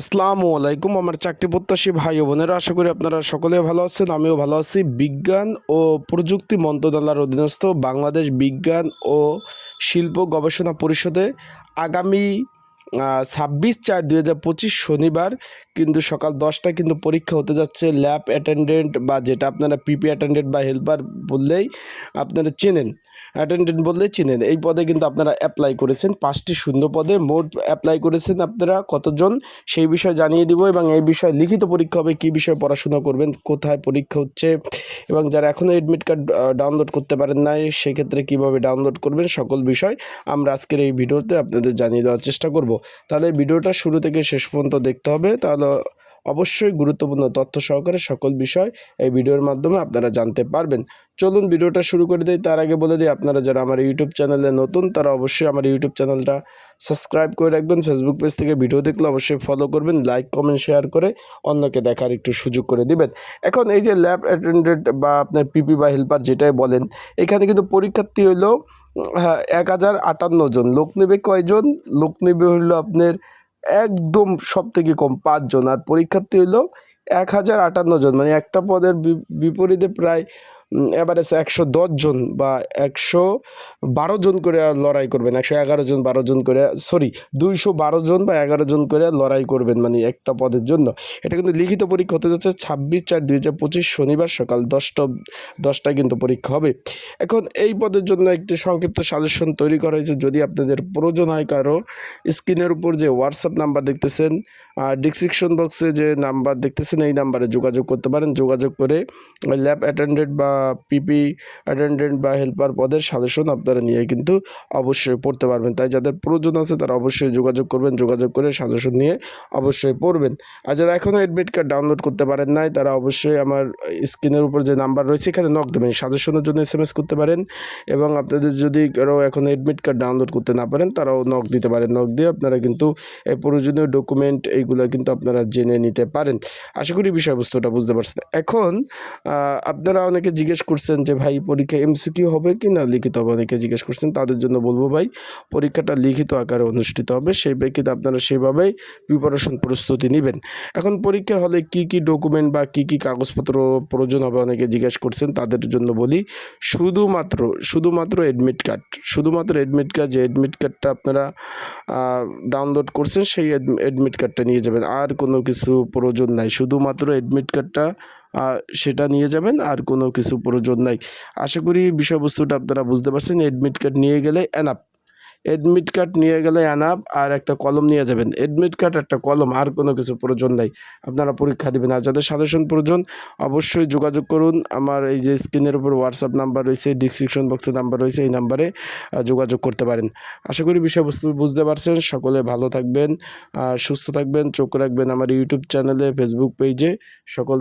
আসসালামু আলাইকুম, আমার চাকরি প্রত্যাশী ভাই ও বোনেরা, আশা করি আপনারা সকলে ভালো আছেন, আমিও ভালো আছি। বিজ্ঞান ও প্রযুক্তি মন্ত্রণালয়ের অধীনস্থ বাংলাদেশ বিজ্ঞান ও শিল্প গবেষণা পরিষদে আগামী ছাব্বিশ চার দুই হাজার পঁচিশ শনিবার কিন্তু সকাল দশটায় কিন্তু পরীক্ষা হতে যাচ্ছে ল্যাব অ্যাটেন্ডেন্ট বা যেটা আপনারা পিপি অ্যাটেন্ডেন্ট বা হেল্পার বললেই আপনারা চেনেন। অ্যাটেন্ডেন্ট বললেই চেনেন। এই পদে কিন্তু আপনারা অ্যাপ্লাই করেছেন। পাঁচটি শূন্য পদে মোট অ্যাপ্লাই করেছেন আপনারা কতজন সেই বিষয়ে জানিয়ে দিব এবং এই বিষয়ে লিখিত পরীক্ষা হবে, কী বিষয়ে পড়াশোনা করবেন, কোথায় পরীক্ষা হচ্ছে এবং যারা এখনও এডমিট কার্ড ডাউনলোড করতে পারেন নাই, সেক্ষেত্রে কীভাবে ডাউনলোড করবেন, সকল বিষয় আমরা আজকের এই ভিডিওতে আপনাদের জানিয়ে দেওয়ার চেষ্টা করব। তাহলে ভিডিওটা শুরু থেকে শেষ পর্যন্ত দেখতে হবে। তাহলে অবশ্যই গুরুত্বপূর্ণ তথ্য সহকারে সকল বিষয় এই ভিডিওর মাধ্যমে আপনারা জানতে পারবেন। চলুন ভিডিওটা শুরু করে দিই। তার আগে বলে দিই, আপনারা যারা আমার ইউটিউব চ্যানেলে নতুন, তারা অবশ্যই আমার ইউটিউব চ্যানেলটা সাবস্ক্রাইব করে রাখবেন। ফেসবুক পেজ থেকে ভিডিও দেখলে অবশ্যই ফলো করবেন লাইক কমেন্ট শেয়ার করে অন্যকে দেখার একটু সুযোগ করে দিবেন। এখন এই যে ল্যাব অ্যাটেন্ডেন্ট বা আপনার পিপি বা হেল্পার যেটাই বলেন, এখানে কিন্তু পরীক্ষার্থী হলো হ্যাঁ এক হাজার আটান্ন জন। লোক নেবে কয়জন? লোক নেবে হলো আপনার একদম সব থেকে কম পাঁচজন। আর পরীক্ষার্থী হইল এক হাজার আটান্ন জন। মানে একটা পদের বিপরীতে প্রায় এভারেজ একশো জন বা একশো বারো জন করে লড়াই করবেন, একশো এগারো জন, বারো জন করে সরি দুইশো বারো জন বা এগারো জন করে লড়াই করবেন মানে একটা পদের জন্য। এটা কিন্তু লিখিত পরীক্ষা হতে যাচ্ছে ছাব্বিশ চার দুই হাজার পঁচিশ শনিবার সকাল দশটা, দশটায় কিন্তু পরীক্ষা হবে। এখন এই পদের জন্য একটি সংক্ষিপ্ত সাজেশন তৈরি করা হয়েছে। যদি আপনাদের প্রয়োজন হয় কারও স্ক্রিনের উপর যে হোয়াটসঅ্যাপ নাম্বার দেখতেছেন ডিসক্রিপশন বক্সে যে নাম্বার দেখতেছেন, এই নাম্বারে যোগাযোগ করতে পারেন। যোগাযোগ করে ল্যাব অ্যাটেন্ডেন্ট বা পিপি অ্যাটেন্ডেন্ট বা হেল্পার পদের সাজেশন আপনারা নিয়ে কিন্তু অবশ্যই পড়তে পারবেন। তাই যাদের প্রয়োজন আছে, তারা অবশ্যই যোগাযোগ করবেন। যোগাযোগ করে সাজেশন নিয়ে অবশ্যই পড়বেন। আর যারা এখনও অ্যাডমিট কার্ড ডাউনলোড করতে পারেন নাই, তারা অবশ্যই আমার স্ক্রিনের উপর যে নাম্বার রয়েছে, এখানে নক দেবেন। সাজেশনের জন্য এস এম এস করতে পারেন এবং আপনাদের যদি কারও এখন অ্যাডমিট কার্ড ডাউনলোড করতে না পারেন, তারাও নক দিতে পারেন। নক দিয়ে আপনারা কিন্তু এই প্রয়োজনীয় ডকুমেন্ট এইগুলো কিন্তু আপনারা জেনে নিতে পারেন। আশা করি বিষয়বস্তুটা বুঝতে পারছেন। এখন আপনারা অনেকে জিজ্ঞেস করছেন যে, ভাই, পরীক্ষা এমসিকিউ হবে কি না লিখিত হবে। অনেকে জিজ্ঞেস করছেন, তাদের জন্য বলব ভাই, পরীক্ষাটা লিখিত আকারে অনুষ্ঠিত হবে। সেই প্রেক্ষিতে আপনারা সেভাবেই প্রিপারেশন প্রস্তুতি নেবেন। এখন পরীক্ষার হলে কি কি ডকুমেন্ট বা কি কি কাগজপত্র প্রয়োজন হবে অনেকে জিজ্ঞেস করছেন, তাদের জন্য বলি, শুধুমাত্র শুধুমাত্র এডমিট কার্ড শুধুমাত্র এডমিট কার্ড যে এডমিট কার্ডটা আপনারা ডাউনলোড করছেন, সেই এডমিট কার্ডটা নিয়ে যাবেন। আর কোনো কিছু প্রয়োজন নাই। শুধুমাত্র অ্যাডমিট কার্ডটা সেটা নিয়ে যাবেন, আর কোনো কিছু প্রয়োজন নাই। আশা করি বিষয়বস্তুটা আপনারা বুঝতে পারছেন। অ্যাডমিট কার্ড নিয়ে গেলে অ্যানাপ এডমিট কার্ড নিয়ে গেলে অ্যানাপ আর একটা কলম নিয়ে যাবেন। এডমিট কার্ড একটা কলম, আর কোনো কিছু প্রয়োজন নাই। আপনারা পরীক্ষা দেবেন। আর যাদের সাজেশন প্রয়োজন, অবশ্যই যোগাযোগ করুন। আমার এই যে স্ক্রিনের উপর হোয়াটসঅ্যাপ নাম্বার রয়েছে ডিসক্রিপশন বক্সে নাম্বার রয়েছে, এই নাম্বারে যোগাযোগ করতে পারেন। আশা করি বিষয়বস্তু বুঝতে পারছেন। সকলে ভালো থাকবেন সুস্থ থাকবেন, চোখ রাখবেন আমার ইউটিউব চ্যানেলে ফেসবুক পেজে সকল